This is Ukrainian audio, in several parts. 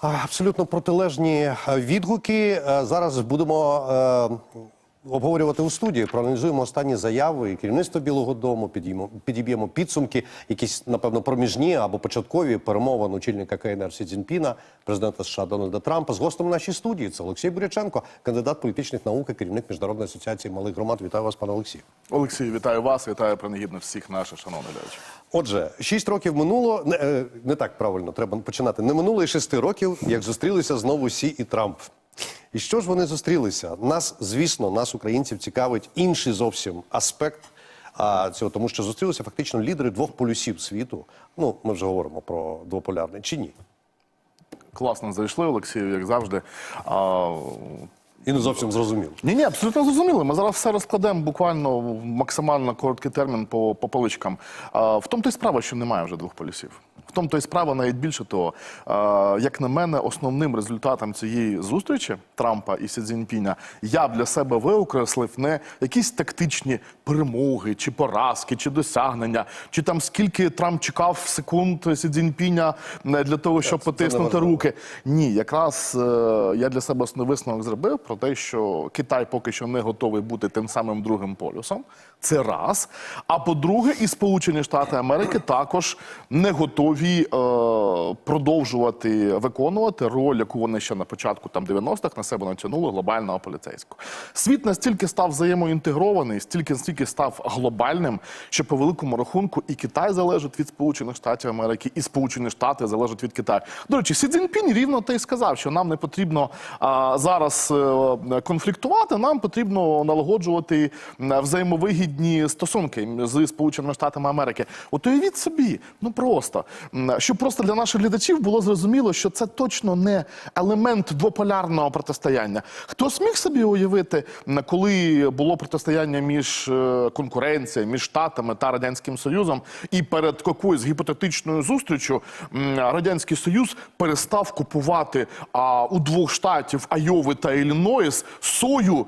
Абсолютно протилежні е, відгуки. Е, Зараз будемо е, обговорювати у студії. Проаналізуємо останні заяви і керівництва Білого Дому. Підіймо, підіб'ємо підсумки, якісь напевно проміжні або початкові перемовин очільника КНР Сі Цзіньпіна, президента США Дональда Трампа з гостем нашій студії. Це Олексій Буряченко, кандидат політичних наук і керівник міжнародної асоціації малих громад. Вітаю вас, пане Олексію. Олексій, вітаю вас, вітаю принагідно всіх наших шановних глядачів. Отже, шість років минуло не, е, не так правильно. Треба починати. Не минуло і шести років, як зустрілися знову Сі і Трамп. І що ж вони зустрілися? Нас, звісно, нас, українців, цікавить інший зовсім аспект а, цього, тому що зустрілися фактично лідери двох полюсів світу. Ну, ми вже говоримо про двополярний чи ні? Класно зайшли, Олексію, як завжди. А, І не зовсім зрозуміло. Ні, ні, абсолютно зрозуміло. Ми зараз все розкладемо буквально в максимально короткий термін по, по поличкам. А, в тому то й справа, що немає вже двох полюсів. В тому то й справа навіть більше того, як на мене, основним результатом цієї зустрічі Трампа і Сі Цзіньпіня я б для себе виокреслив не якісь тактичні перемоги, чи поразки, чи досягнення, чи там скільки Трамп чекав секунд Сі Цзіньпіня е, для того, щоб потиснути руки. Ні, якраз е, я для себе основний висновок зробив про те, що Китай поки що не готовий бути тим самим другим полюсом. Це раз. А по-друге, і Сполучені Штати Америки також не готові е, продовжувати виконувати роль, яку вони ще на початку там 90-х на себе натягнули глобального поліцейського. Світ настільки став взаємоінтегрований, стільки стільки став глобальним, що по великому рахунку і Китай залежить від Сполучених Штатів Америки, і Сполучені Штати залежать від Китаю. До речі, Сі Цзіньпінь рівно те й сказав, що нам не потрібно а, зараз е, конфліктувати, нам потрібно налагоджувати взаємовигідні стосунки з Сполученими Штатами Америки. От уявіть собі, ну просто щоб просто для наших глядачів було зрозуміло, що це точно не елемент двополярного протистояння. Хто сміг собі уявити, коли було протистояння між е, конкуренція між Штатами та Радянським Союзом, і перед якоюсь гіпотетичною зустрічю Радянський Союз перестав купувати а, у двох штатів Айови та Іллінойс сою,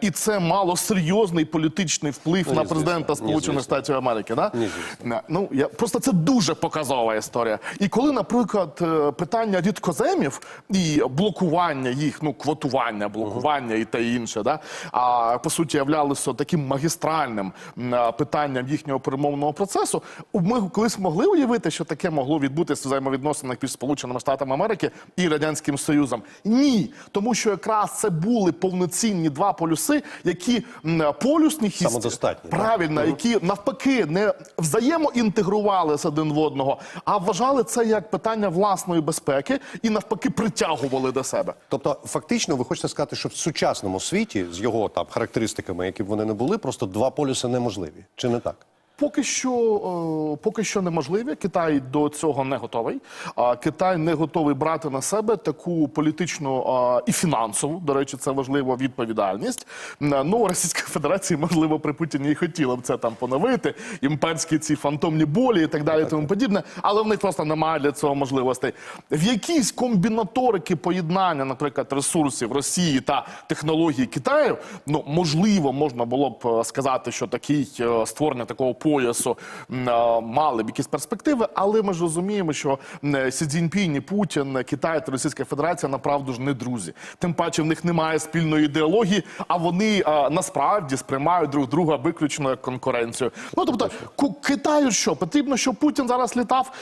і це мало серйозний політичний вплив Ні, на звісно. президента Сполучених. Штатів Америки. Да? Ні. Ну я просто це дуже показова історія. І коли, наприклад, е, питання рідкоземів і блокування їх, ну квотування, блокування і те інше, да а по суті являлися таким магістральним питанням їхнього перемовного процесу. Ми колись могли уявити, що таке могло відбутися в взаємовідносинах між Сполученими Штатами Америки і Радянським Союзом. Ні, тому що якраз це були повноцінні два полюси, які полюсні хіст- Самодостатні, да. правильно, які навпаки не взаємоінтегрувалися один в одного, а вважали це як питання власної безпеки і навпаки притягували до себе. Тобто, фактично, ви хочете сказати, що в сучасному світі з його там характеристиками, які б вони не були, просто два полюси неможливі. Чи не так? Поки що, е, поки що неможливі. Китай до цього не готовий. Китай не готовий брати на себе таку політичну е, і фінансову, до речі, це важлива відповідальність. Ну, Російська Федерація, можливо, при Путіні і хотіла б це там поновити, імперські ці фантомні болі і так далі, тому подібне. Але в них просто немає для цього можливостей. В якійсь комбінаторики поєднання, наприклад, ресурсів Росії та технології Китаю, ну можливо, можна було б е, сказати, що такий е, створення такого поясу мали б якісь перспективи, але ми ж розуміємо, що е, Сі Цзіньпінь, і Путін, е, Китай та Російська Федерація направду ж не друзі. Тим паче в них немає спільної ідеології, а вони е, насправді сприймають друг друга виключно як конкуренцію. Ну тобто, Китаю що потрібно, щоб Путін зараз літав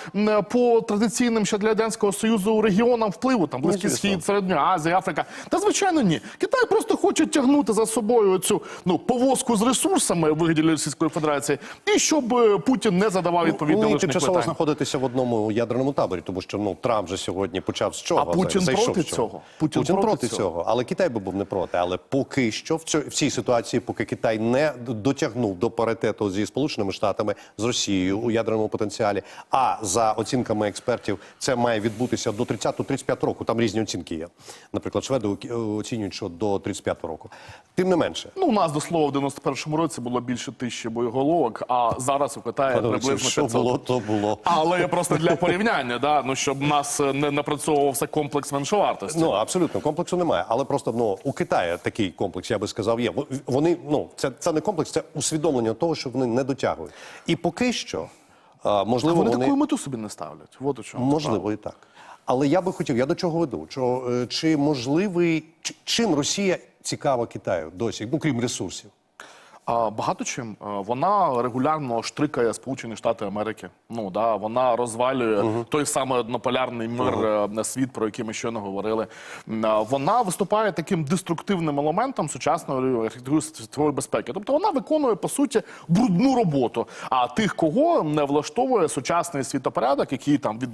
по традиційним ще для радянського союзу регіонам впливу, там близький звісно. схід. Середня Азія, Африка. Та звичайно, ні. Китай просто хоче тягнути за собою цю ну повозку з ресурсами вигляді Російської Федерації, і щоб е, Путін не задавав відповідно Вони лишніх тимчасово знаходитися в одному ядерному таборі, тому що ну Трамп же сьогодні почав з чого? А Путін Зайшов проти чого? цього. Путін, Путін проти, проти цього. цього. але Китай би був не проти. Але поки що в, цьо- в цій ситуації, поки Китай не дотягнув до паритету зі Сполученими Штатами з Росією у ядерному потенціалі. А за оцінками експертів, це має відбутися до 30-35 року. Там різні оцінки є. Наприклад, шведи окі- оцінюють, що до 35 року. Тим не менше, Ну, у нас до слова, в 91-му році було більше тисячі боєголовок, а зараз у Китаї Пане приблизно що 500. було, то було. Але просто для порівняння, да, ну щоб нас е, не напрацьовувався комплекс меншовартості. Ну абсолютно комплексу немає, але просто ну у Китаї такий комплекс, я би сказав, є. Вони ну це, це не комплекс, це усвідомлення того, що вони не дотягують. І поки що, а, А вони, вони, таку мету собі не ставлять. От у чому. можливо і так. Але я би хотів, я до чого веду? Що, е, чи можливий, чим Росія цікава Китаю досі, ну крім ресурсів? Багато чим Е, вона регулярно штрикає Сполучені Штати Америки. Ну да вона розвалює той самий однополярний мир е, на світ, про який ми щойно говорили. Вона виступає таким деструктивним елементом сучасної архітектури світової безпеки. Тобто вона виконує по суті брудну роботу. А тих, кого не влаштовує сучасний світопорядок, який там від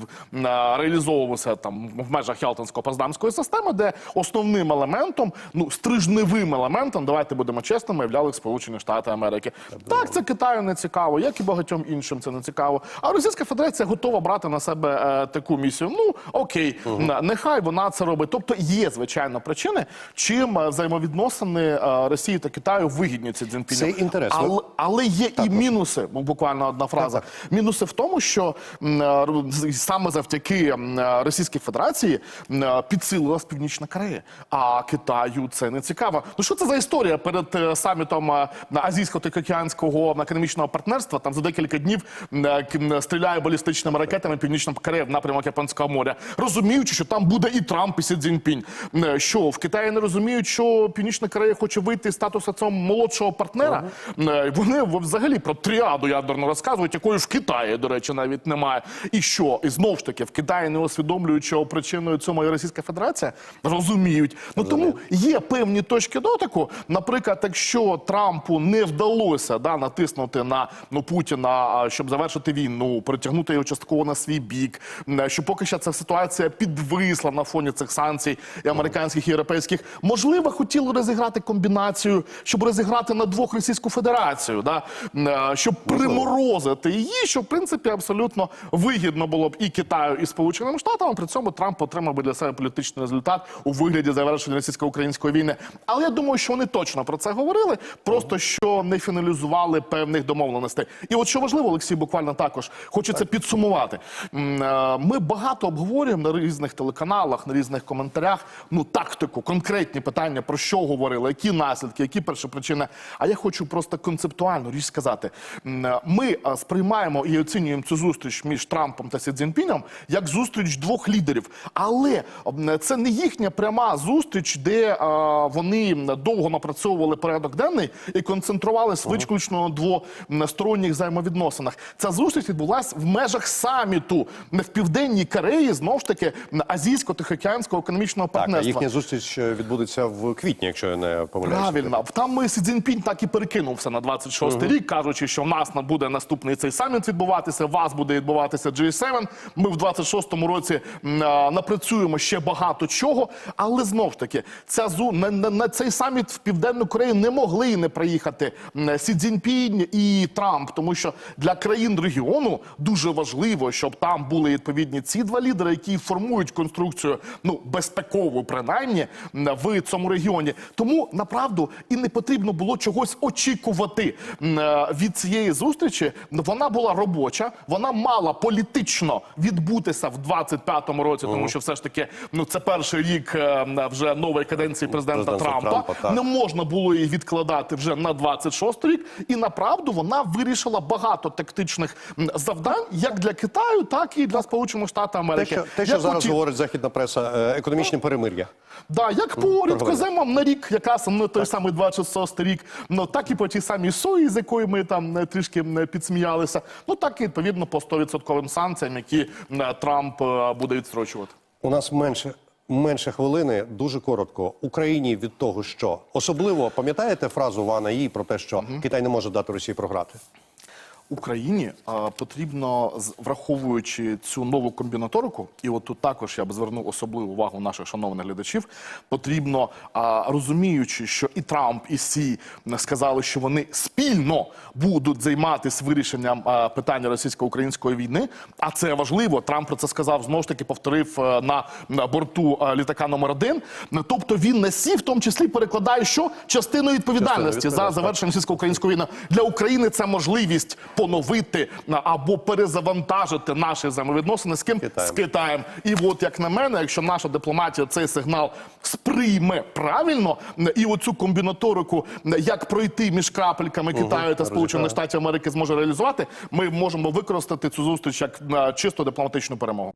реалізовувався там в межах Ялтинсько поздамської системи, де основним елементом, ну стрижневим елементом, давайте будемо чесними, являли Сполучені Штати Америки. Так, це Китаю не цікаво, як і багатьом іншим це не цікаво. А Російська Федерація готова брати на себе е, таку місію. Ну окей, на- нехай вона це робить. Тобто є звичайно причини, чим е, взаємовідносини е, Росії та Китаю вигідні ці Цзіньпіню. Це інтересно. Але, але є і мінуси. Буквально одна фраза. Мінуси в тому, що е, саме завдяки е, Російській Федерації е, підсилилась Північна Корея. А Китаю це не цікаво. Ну що це за історія перед е, самітом азійсько-тихоокеанського економічного партнерства? Там за декілька днів е, стріляє балістичними ракетами Північна Корея в напрямок Японського моря, розуміючи, що там буде і Трамп, і Сі Цзіньпінь. Е, Що в Китаї не розуміють, що Північна Корея хоче вийти з статусу цього молодшого партнера. Е, Вони взагалі про тріаду ядерну розказують, якої в Китаї, до речі, навіть немає. І що? І знов ж таки в Китаї не усвідомлюють, що причиною цьому є Російська Федерація, розуміють. Ну тому є певні точки дотику. Наприклад, якщо Трампу не вдалося да, натиснути на ну Путіна, щоб завершити війну, притягнути його частково на свій бік, що поки що ця ситуація підвисла на фоні цих санкцій і американських і європейських, можливо, хотіли розіграти комбінацію, щоб розіграти на двох Російську Федерацію, да, е, щоб приморозити її, що в принципі абсолютно вигідно було б і Китаю, і Сполученим Штатам. При цьому Трамп отримав би для себе політичний результат у вигляді завершення російсько-української війни. Але я думаю, що вони точно про це говорили, просто що не фіналізували певних домовленостей. І от що важливо, Олексій, буквально також хочеться підсумувати. Е, Ми багато обговорюємо на різних телеканалах, на різних коментарях. Ну, тактику, конкретні питання про що говорили, які наслідки, які першопричини. А я хочу просто концептуальну річ сказати. Е, Ми е, сприймаємо і оцінюємо цю зустріч між Трампом та Сі Цзіньпінем як зустріч двох лідерів. Але це не їхня пряма зустріч, де вони довго напрацьовували порядок денний і концентрувалися виключно на двосторонніх взаємовідносинах. Ця зустріч відбулася в межах саміту не в південній Кореї, знову ж таки азійсько-тихоокеанського економічного Так, а партнерства. їхня зустріч е, відбудеться в квітні, якщо я не помиляюся. Правильно, там ми Сі Цзіньпінь так і перекинувся на 26 рік, кажучи, що в нас на- буде наступний цей саміт відбуватися, у вас буде відбуватися G7. Ми в 26-му році а, напрацюємо ще багато чого. Але знов ж таки, ця зу на, на, на цей саміт в Південну Корею не могли не приїхати м, Сі Цзіньпінь і Трамп, тому що для країн регіону дуже важливо, щоб там були відповідні ці два лідери, які формують конструкцію, ну безпекову, принаймні в цьому регіоні. Тому направду і не потрібно було чогось очікувати від цієї зустрічі. Вона була робоча, вона мала політично відбутися в 25-му році, тому що все ж таки ну це перший рік вже нової каденції президента Президента Трампа. Трампа. Не можна було її відкладати вже на 26 рік. І направду вона вирішила багато тактичних завдань як для Китаю, так і для Сполучених Штатів Те, Америки. що, те, що Як зараз оті- говорить західна преса, е, економічне перемир'я. Да, як по рідкоземам на рік, якраз на той самий 26 рік, ну так і по тій самій сої, з якою ми там е, трішки підсміялися. Ну так і відповідно по 100% санкціям, які е, Трамп буде відстрочувати. У нас менше. Менше хвилини, дуже коротко. Україні від того, що особливо пам'ятаєте фразу Вана Її про те, що Китай не може дати Росії програти. Україні а, потрібно, враховуючи цю нову комбінаторику, і от тут також я б звернув особливу увагу наших шановних глядачів. Потрібно, а, розуміючи, що і Трамп, і Сі сказали, що вони спільно будуть займатися вирішенням а, питання російсько-української війни. А це важливо. Трамп про це сказав знову ж таки, повторив е, на, на борту е, літака номер один. Тобто він на Сі в тому числі перекладає, що частину відповідальності за відповідальності, завершення російсько-української війни для України. Це можливість поновити або перезавантажити наші взаємовідносини з ким Китаєм. з Китаєм. І от як на мене, якщо наша дипломатія цей сигнал сприйме правильно, і оцю комбінаторику, як пройти між крапельками Китаю та Сполучених Штатів Америки зможе реалізувати, ми можемо використати цю зустріч як чисто дипломатичну перемогу.